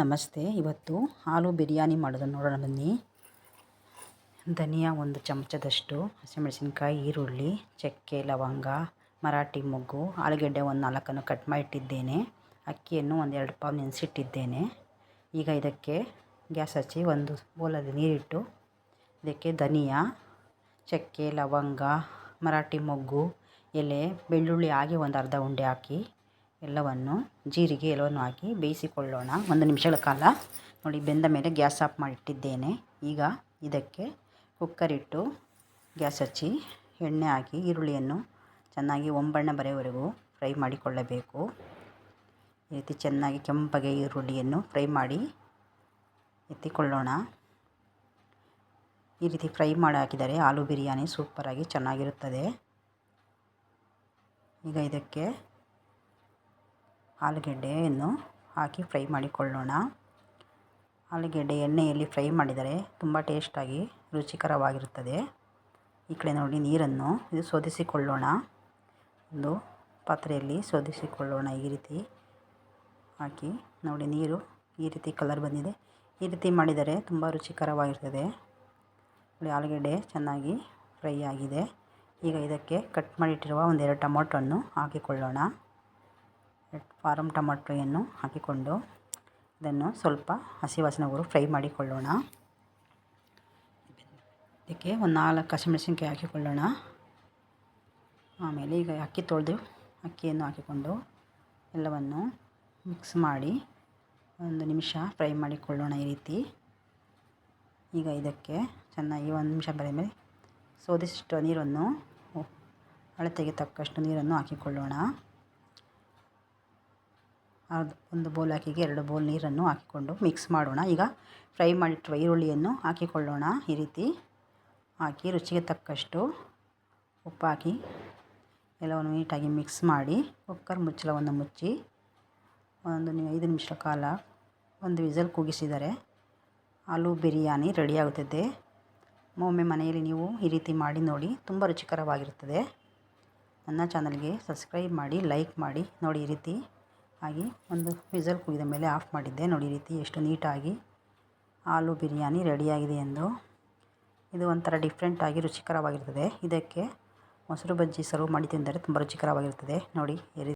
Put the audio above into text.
ನಮಸ್ತೆ. ಇವತ್ತು ಆಲೂ ಬಿರಿಯಾನಿ ಮಾಡೋದನ್ನು ನೋಡೋಣ ಬನ್ನಿ. ಧನಿಯಾ ಒಂದು ಚಮಚದಷ್ಟು ಹಸಿಮೆಣಸಿನ್ಕಾಯಿ, ಈರುಳ್ಳಿ, ಚಕ್ಕೆ, ಲವಂಗ, ಮರಾಠಿ ಮೊಗ್ಗು, ಆಲೂಗೆಡ್ಡೆ ಒಂದು ನಾಲ್ಕನ್ನು ಕಟ್ ಮಾಡಿ ಇಟ್ಟಿದ್ದೇನೆ ಅಕ್ಕಿಯನ್ನು ಒಂದು ಎರಡು ಪಾವು ನೆನೆಸಿಟ್ಟಿದ್ದೇನೆ. ಈಗ ಇದಕ್ಕೆ ಗ್ಯಾಸ್ ಹಚ್ಚಿ ಒಂದು ಬೋಲಲ್ಲಿ ನೀರಿಟ್ಟು, ಇದಕ್ಕೆ ಧನಿಯಾ, ಚಕ್ಕೆ, ಲವಂಗ, ಮರಾಠಿ ಮೊಗ್ಗು, ಎಲೆ, ಬೆಳ್ಳುಳ್ಳಿ ಹಾಗೆ ಒಂದು ಅರ್ಧ ಉಂಡೆ ಹಾಕಿ ಎಲ್ಲವನ್ನು, ಜೀರಿಗೆ ಎಲ್ಲವನ್ನು ಹಾಕಿ ಬೇಯಿಸಿಕೊಳ್ಳೋಣ. ಒಂದು ನಿಮಿಷಗಳ ಕಾಲ. ನೋಡಿ, ಬೆಂದ ಮೇಲೆ ಗ್ಯಾಸ್ ಆಫ್ ಮಾಡಿಟ್ಟಿದ್ದೇನೆ. ಈಗ ಇದಕ್ಕೆ ಕುಕ್ಕರ್ ಇಟ್ಟು ಗ್ಯಾಸ್ ಹಚ್ಚಿ ಎಣ್ಣೆ ಹಾಕಿ ಈರುಳ್ಳಿಯನ್ನು ಚೆನ್ನಾಗಿ ಒಂಬಣ್ಣ ಬರೆಯವರೆಗೂ ಫ್ರೈ ಮಾಡಿಕೊಳ್ಳಬೇಕು. ಈ ರೀತಿ ಚೆನ್ನಾಗಿ ಕೆಂಪಗೆ ಈರುಳ್ಳಿಯನ್ನು ಫ್ರೈ ಮಾಡಿ ಎತ್ತಿಕೊಳ್ಳೋಣ. ಈ ರೀತಿ ಫ್ರೈ ಮಾಡಿ ಹಾಕಿದರೆ ಆಲೂ ಬಿರಿಯಾನಿ ಸೂಪರಾಗಿ ಚೆನ್ನಾಗಿರುತ್ತದೆ. ಈಗ ಇದಕ್ಕೆ ಆಲೂಗೆಡ್ಡೆಯನ್ನು ಹಾಕಿ ಫ್ರೈ ಮಾಡಿಕೊಳ್ಳೋಣ. ಆಲೂಗೆಡ್ಡೆ ಎಣ್ಣೆಯಲ್ಲಿ ಫ್ರೈ ಮಾಡಿದರೆ ತುಂಬ ಟೇಸ್ಟಾಗಿ ರುಚಿಕರವಾಗಿರುತ್ತದೆ. ಈ ಕಡೆ ನೋಡಿ ನೀರನ್ನು ಇದು ಶೋಧಿಸಿಕೊಳ್ಳೋಣ ಒಂದು ಪಾತ್ರೆಯಲ್ಲಿ ಶೋಧಿಸಿಕೊಳ್ಳೋಣ ಈ ರೀತಿ. ಹಾಕಿ ನೋಡಿ ನೀರು ಈ ರೀತಿ ಕಲರ್ ಬಂದಿದೆ. ಈ ರೀತಿ ಮಾಡಿದರೆ ತುಂಬ ರುಚಿಕರವಾಗಿರ್ತದೆ. ನೋಡಿ ಆಲೂಗೆಡ್ಡೆ ಚೆನ್ನಾಗಿ ಫ್ರೈ ಆಗಿದೆ. ಈಗ ಇದಕ್ಕೆ ಕಟ್ ಮಾಡಿಟ್ಟಿರುವ ಒಂದೆರಡು ಟೊಮೊಟೊನ್ನು ಹಾಕಿಕೊಳ್ಳೋಣ. ಫಾರಮ್ ಟೊಮಟೊಯನ್ನು ಹಾಕಿಕೊಂಡು ಇದನ್ನು ಸ್ವಲ್ಪ ಹಸಿ ವಾಸನೆಗಳು ಫ್ರೈ ಮಾಡಿಕೊಳ್ಳೋಣ. ಇದಕ್ಕೆ ಒಂದು ನಾಲ್ಕು ಹಸಿಮೆಣಸಿನ್ಕಾಯಿ ಹಾಕಿಕೊಳ್ಳೋಣ. ಆಮೇಲೆ ಈಗ ಅಕ್ಕಿ ತೊಳೆದು ಅಕ್ಕಿಯನ್ನು ಹಾಕಿಕೊಂಡು ಎಲ್ಲವನ್ನು ಮಿಕ್ಸ್ ಮಾಡಿ ಒಂದು ನಿಮಿಷ ಫ್ರೈ ಮಾಡಿಕೊಳ್ಳೋಣ ಈ ರೀತಿ. ಈಗ ಇದಕ್ಕೆ ಚೆನ್ನಾಗಿ ಒಂದು ನಿಮಿಷ ಬರೆದ ಮೇಲೆ ಸೋದಿಸಿಟ್ಟು ನೀರನ್ನು ಅಳತೆಗೆ ತಕ್ಕಷ್ಟು ನೀರನ್ನು ಹಾಕಿಕೊಳ್ಳೋಣ. ಅದು ಒಂದು ಬೌಲ್ ಹಾಕಿಗೆ ಎರಡು ಬೌಲ್ ನೀರನ್ನು ಹಾಕಿಕೊಂಡು ಮಿಕ್ಸ್ ಮಾಡೋಣ. ಈಗ ಫ್ರೈ ಮಾಡಿಟ್ಟಿರುವ ಈರುಳ್ಳಿಯನ್ನು ಹಾಕಿಕೊಳ್ಳೋಣ. ಈ ರೀತಿ ಹಾಕಿ ರುಚಿಗೆ ತಕ್ಕಷ್ಟು ಉಪ್ಪು ಹಾಕಿ ಎಲ್ಲವನ್ನು ನೀಟಾಗಿ ಮಿಕ್ಸ್ ಮಾಡಿ ಕುಕ್ಕರ್ ಮುಚ್ಚಳವನ್ನು ಮುಚ್ಚಿ ಒಂದು ಐದು ನಿಮಿಷ ಕಾಲ ಒಂದು ವಿಸಲ್ ಕೂಗಿಸಿದರೆ ಆಲೂ ಬಿರಿಯಾನಿ ರೆಡಿಯಾಗುತ್ತದೆ. ಒಮ್ಮೆ ಮನೆಯಲ್ಲಿ ನೀವು ಈ ರೀತಿ ಮಾಡಿ ನೋಡಿ ತುಂಬ ರುಚಿಕರವಾಗಿರುತ್ತದೆ. ನನ್ನ ಚಾನಲ್ಗೆ ಸಬ್ಸ್ಕ್ರೈಬ್ ಮಾಡಿ, ಲೈಕ್ ಮಾಡಿ, ನೋಡಿ ಈ ರೀತಿ ಆಗಿ ಒಂದು ವಿಸಲ್ ಕೂಗಿದ ಮೇಲೆ ಆಫ್ ಮಾಡಿದ್ದೆ. ನೋಡಿ ಈ ರೀತಿ ಎಷ್ಟು ನೀಟಾಗಿ ಆಲೂ ಬಿರಿಯಾನಿ ರೆಡಿಯಾಗಿದೆ ಎಂದು. ಇದು ಒಂಥರ ಡಿಫ್ರೆಂಟಾಗಿ ರುಚಿಕರವಾಗಿರ್ತದೆ. ಇದಕ್ಕೆ ಮೊಸರು ಬಜ್ಜಿ ಸರ್ವ್ ಮಾಡಿ ತಿಂದರೆ ತುಂಬ ರುಚಿಕರವಾಗಿರ್ತದೆ. ನೋಡಿ ಈ ರೀತಿ